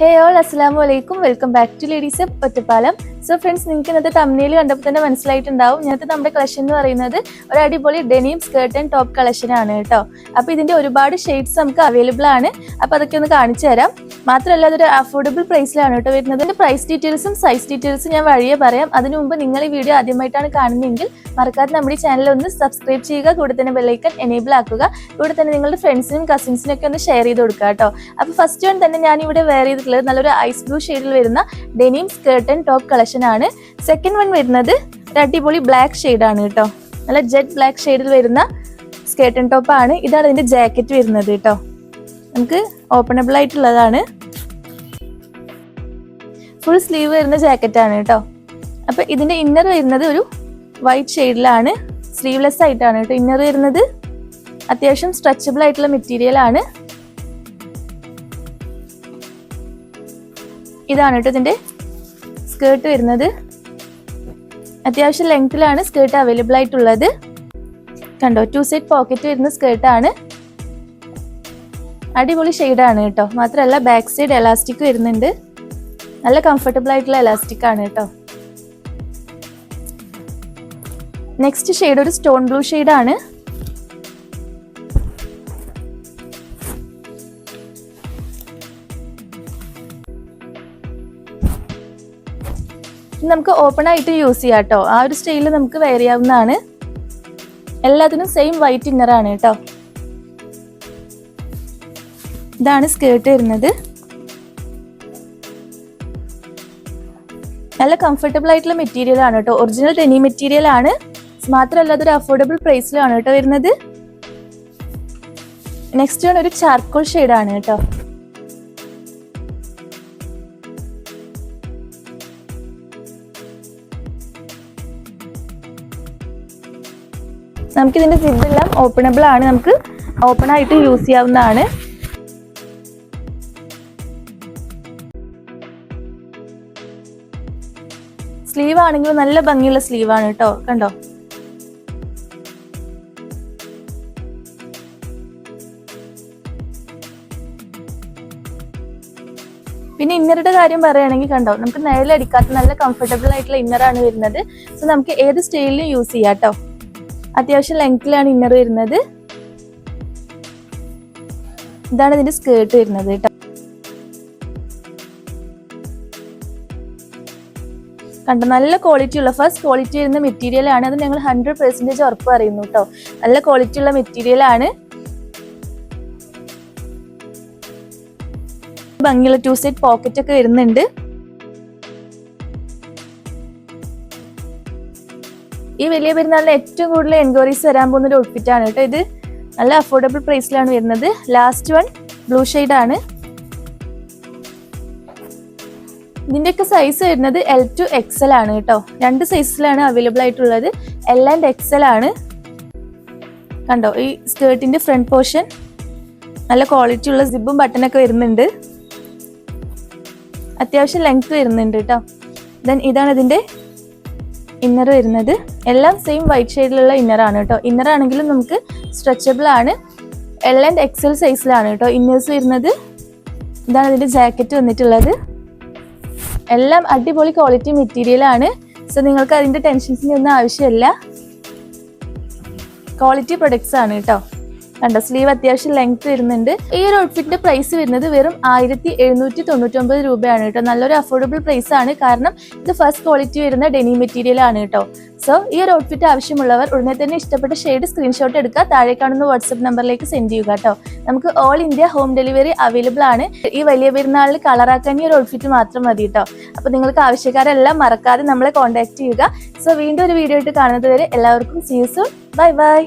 ഹേ all അസ്സാം വലൈക്കും welcome back to ladies Ottapalam so friends നിങ്ങൾക്ക് ഇന്നത്തെ തമ്മിൽ കണ്ടപ്പോൾ തന്നെ മനസ്സിലായിട്ടുണ്ടാവും. ഇന്നത്തെ നമ്മുടെ കളക്ഷൻ എന്ന് പറയുന്നത് ഒരു അടിപൊളി denim skirt and top collection ആണ് കേട്ടോ. അപ്പൊ ഇതിന്റെ ഒരുപാട് ഷെയ്ഡ്സ് നമുക്ക് അവൈലബിൾ ആണ്. അപ്പൊ അതൊക്കെ ഒന്ന് കാണിച്ചു തരാം. മാത്രമല്ല അതൊരു അഫോർഡബിൾ പ്രൈസിലാണ് കേട്ടോ വരുന്നത്. അതിന്റെ പ്രൈസ് ഡീറ്റെയിൽസും സൈസ് ഡീറ്റെയിൽസും ഞാൻ വഴിയെ പറയാം. അതിനു മുമ്പ് നിങ്ങൾ ഈ വീഡിയോ ആദ്യമായിട്ടാണ് കാണുന്നതെങ്കിൽ മറക്കാതെ നമ്മുടെ ചാനൽ ഒന്ന് സബ്സ്ക്രൈബ് ചെയ്യുക കൂടെ തന്നെ ബെല്ലൈക്കൺ എനേബിൾ ആക്കുക കൂടെ തന്നെ നിങ്ങളുടെ ഫ്രണ്ട്സിനും കസിൻസിനും ഒക്കെ ഒന്ന് ഷെയർ ചെയ്ത് കൊടുക്കുക കേട്ടോ. അപ്പൊ ഫസ്റ്റ് വൺ തന്നെ ഞാൻ ഇവിടെ വെയർ ചെയ്തിട്ടുള്ളത് നല്ലൊരു ഐസ് ബ്ലൂ ഷെയ്ഡിൽ വരുന്ന denim skirt and top collection ആണ്. സെക്കൻഡ് വൺ വരുന്നത് ഒരു അടിപൊളി ബ്ലാക്ക് ആണ് കേട്ടോ. നല്ല ജെറ്റ് ബ്ലാക്ക് ഷെയ്ഡിൽ വരുന്ന സ്കേർട്ട് ആൻഡ് ടോപ്പ് ആണ്. ഇതാണ് ഇതിന്റെ ജാക്കറ്റ് വരുന്നത് കേട്ടോ. നമുക്ക് ഓപ്പണബിൾ ആയിട്ടുള്ളതാണ്. ഫുൾ സ്ലീവ് വരുന്ന ജാക്കറ്റ് ആണ് കേട്ടോ. അപ്പൊ ഇതിന്റെ ഇന്നർ വരുന്നത് ഒരു വൈറ്റ് ഷെയ്ഡിലാണ് സ്ലീവ്ലെസ് ആയിട്ടാണ് കേട്ടോ. ഇന്നർ വരുന്നത് അത്യാവശ്യം സ്ട്രെച്ചബിൾ ആയിട്ടുള്ള മെറ്റീരിയൽ ആണ്. ഇതാണ് കേട്ടോ ഇതിന്റെ സ്കേർട്ട് വരുന്നത്. അത്യാവശ്യം ലെങ്ത്തിലാണ് സ്കേർട്ട് അവൈലബിൾ ആയിട്ടുള്ളത്. കണ്ടോ ടു സൈഡ് പോക്കറ്റ് വരുന്ന സ്കേർട്ടാണ് അടിപൊളി ഷെയ്ഡാണ് കേട്ടോ. മാത്രമല്ല ബാക്ക് സൈഡ് എലാസ്റ്റിക് വരുന്നുണ്ട്. നല്ല കംഫർട്ടബിൾ ആയിട്ടുള്ള എലാസ്റ്റിക് ആണ് കേട്ടോ. നെക്സ്റ്റ് ഷെയ്ഡ് ഒരു സ്റ്റോൺ ബ്ലൂ ആണ്. നമുക്ക് ഓപ്പൺ ആയിട്ട് യൂസ് ചെയ്യാം കേട്ടോ ആ ഒരു സ്റ്റൈലിൽ നമുക്ക് വെയർ ചെയ്യാവുന്നതാണ്. എല്ലാത്തിനും സെയിം വൈറ്റ് ഇന്നർ ആണ് കേട്ടോ. ഇതാണ് സ്കേർട്ട് വരുന്നത്. നല്ല കംഫർട്ടബിൾ ആയിട്ടുള്ള മെറ്റീരിയൽ ആണ് കേട്ടോ. ഒറിജിനൽ ടെനി മെറ്റീരിയൽ ആണ്. മാത്രമല്ല അതൊരു അഫോർഡബിൾ പ്രൈസിലാണ് കേട്ടോ വരുന്നത്. നെക്സ്റ്റ് ആണ് ഒരു ചാർക്കോൾ ആണ് കേട്ടോ. നമുക്ക് ഇതിന്റെ സിബെല്ലാം ഓപ്പണബിൾ ആണ്. നമുക്ക് ഓപ്പൺ ആയിട്ട് യൂസ് ചെയ്യാവുന്നതാണ്. സ്ലീവ് ആണെങ്കിൽ നല്ല ഭംഗിയുള്ള സ്ലീവ് ആണ് കേട്ടോ കണ്ടോ? പിന്നെ ഇന്നറുടെ കാര്യം പറയുകയാണെങ്കിൽ കണ്ടോ നമുക്ക് നേരിലടിക്കാത്ത നല്ല കംഫർട്ടബിൾ ആയിട്ടുള്ള ഇന്നറാണ് വരുന്നത്. സോ നമുക്ക് ഏത് സ്റ്റൈലിലും യൂസ് ചെയ്യാം കേട്ടോ അത്യാവശ്യം ലെങ്ത്തിലാണ് ഇന്നർ വരുന്നത്. ഇതാണ് ഇതിന്റെ സ്കേർട്ട് വരുന്നത് കേട്ടോ. കണ്ടോ നല്ല ക്വാളിറ്റി ഉള്ള ഫസ്റ്റ് ക്വാളിറ്റി വരുന്ന മെറ്റീരിയൽ ആണ്. അത് ഞങ്ങൾ ഹൺഡ്രഡ് പെർസെന്റേജ് ഉറപ്പ് പറയുന്നു കേട്ടോ. നല്ല ക്വാളിറ്റി ഉള്ള മെറ്റീരിയൽ ആണ്. ഭംഗിയുള്ള ടു സൈഡ് പോക്കറ്റ് ഒക്കെ വരുന്നുണ്ട്. ഈ വലിയ പെരുന്നാളിന് ഏറ്റവും കൂടുതൽ എൻക്വയറീസ് വരാൻ പോകുന്ന ഒരു ഔട്ട്ഫിറ്റ് ആണ് കേട്ടോ ഇത്. നല്ല അഫോർഡബിൾ പ്രൈസിലാണ് വരുന്നത്. ലാസ്റ്റ് വൺ ബ്ലൂ ആണ്. ഇതിന്റെയൊക്കെ സൈസ് വരുന്നത് എൽ ടു എക്സൽ ആണ് കേട്ടോ. രണ്ട് സൈസിലാണ് അവൈലബിൾ ആയിട്ടുള്ളത്. എൽ ആൻഡ് എക്സൽ ആണ്. കണ്ടോ ഈ സ്കേർട്ടിന്റെ ഫ്രണ്ട് പോർഷൻ നല്ല ക്വാളിറ്റി ഉള്ള സിബും ബട്ടനൊക്കെ വരുന്നുണ്ട്. അത്യാവശ്യം ലെങ്ത് വരുന്നുണ്ട് കേട്ടോ. ദെൻ ഇതാണ് ഇതിന്റെ ഇന്നർ വരുന്നത്. എല്ലാം സെയിം വൈറ്റ് ഷെയ്ഡിലുള്ള ഇന്നറാണ് കേട്ടോ. ഇന്നർ ആണെങ്കിലും നമുക്ക് സ്ട്രെച്ചബിൾ ആണ്. എൽ ആൻഡ് എക്സൽ സൈസിലാണ് കേട്ടോ. ഇന്നേഴ്സ് വരുന്നത് ഇതാണ് ഇതിന്റെ ജാക്കറ്റ് വന്നിട്ടുള്ളത്. എല്ലാം അടിപൊളി ക്വാളിറ്റി മെറ്റീരിയൽ ആണ്. സോ നിങ്ങൾക്ക് അതിന്റെ ടെൻഷൻസിന്റെ ഒന്നും ആവശ്യമില്ല. ക്വാളിറ്റി പ്രൊഡക്ട്സ് ആണ് കേട്ടോ. കണ്ടോ? സ്ലീവ് അത്യാവശ്യം ലെങ്ത് വരുന്നുണ്ട്. ഈ ഒരു ഔട്ട്ഫിറ്റിന്റെ പ്രൈസ് വരുന്നത് വെറും ആയിരത്തി എഴുന്നൂറ്റി തൊണ്ണൂറ്റൊമ്പത് രൂപയാണ് കേട്ടോ. നല്ലൊരു അഫോർഡബിൾ പ്രൈസ് ആണ്. കാരണം ഇത് ഫസ്റ്റ് ക്വാളിറ്റി വരുന്ന ഡെനി മെറ്റീരിയൽ ആണ് കേട്ടോ. സോ ഈ ഒരു ഔട്ട്ഫിറ്റ് ആവശ്യമുള്ളവർ ഉടനെ തന്നെ ഇഷ്ടപ്പെട്ട ഷെയ്ഡ് സ്ക്രീൻഷോട്ട് എടുക്കുക. താഴെ കാണുന്ന വാട്സ്ആപ്പ് നമ്പറിലേക്ക് സെൻഡ് ചെയ്യുക കേട്ടോ. നമുക്ക് all India home delivery available ആണ്. ഈ വലിയ പെരുന്നാളിൽ കളറാക്കാൻ ഈ ഒരു ഔട്ട്ഫിറ്റ് മാത്രം മതി കേട്ടോ. അപ്പൊ നിങ്ങൾക്ക് ആവശ്യക്കാരെല്ലാം മറക്കാതെ നമ്മളെ കോൺടാക്ട് ചെയ്യുക. സോ വീണ്ടും ഒരു വീഡിയോ ആയിട്ട് കാണുന്നത് വരെ എല്ലാവർക്കും സീസൺ ബൈ ബൈ